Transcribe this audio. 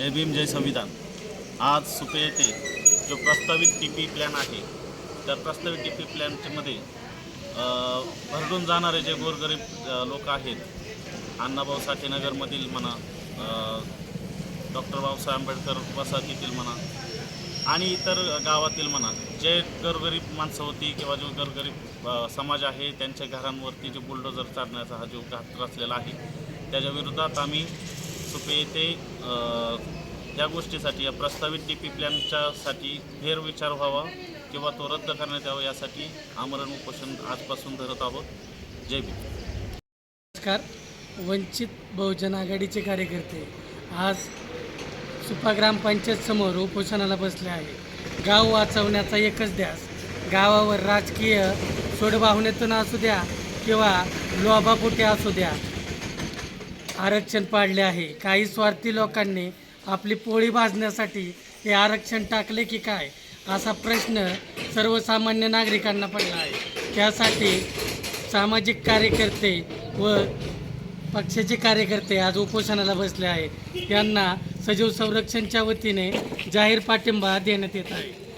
जय भीम जय संविधान. आज सुपे येथे जो प्रस्तावित टी पी प्लॅन आहे त्या प्रस्तावित टी पी प्लॅनमध्ये भरडून जाणारे जे गोरगरीब लोक आहेत अण्णाभाऊ साठे नगरमधील म्हणा डॉक्टर बाबासाहेब आंबेडकर वसाहतीतील म्हणा आणि इतर गावातील म्हणा जे गोरगरीब माणसं होती किंवा जो गोरगरीब समाज आहे त्यांच्या घरांवरती जे बुलडोजर चालण्याचा हा जो घात रचलेला आहे त्याच्या विरोधात आम्ही सुपे येथे त्या गोष्टीसाठी या प्रस्तावित डी पी प्लॅनच्यासाठी फेरविचार व्हावा किंवा तो रद्द करण्यात यावा यासाठी आमरण उपोषण आजपासून धरत आहोत. जय भीम. नमस्कार. वंचित बहुजन आघाडीचे कार्यकर्ते आज सुपा ग्रामपंचायत समोर उपोषणाला बसले आहे. गाव वाचवण्याचा एकच ध्यास. गावावर राजकीय सोडबाहुण्यातून असू द्या किंवा लोभापोटी असू द्या आरक्षण पाडले आहे. काही स्वार्थी लोकांनी आपली पोळी भाजण्यासाठी हे आरक्षण टाकले की काय? असा प्रश्न सर्वसामान्य नागरिकांना पडला आहे. त्यासाठी सामाजिक कार्यकर्ते व पक्षाचे कार्यकर्ते आज उपोषणाला बसले आहेत. त्यांना सजीव संरक्षणच्या वतीने जाहीर पाठिंबा देण्यात येत आहे.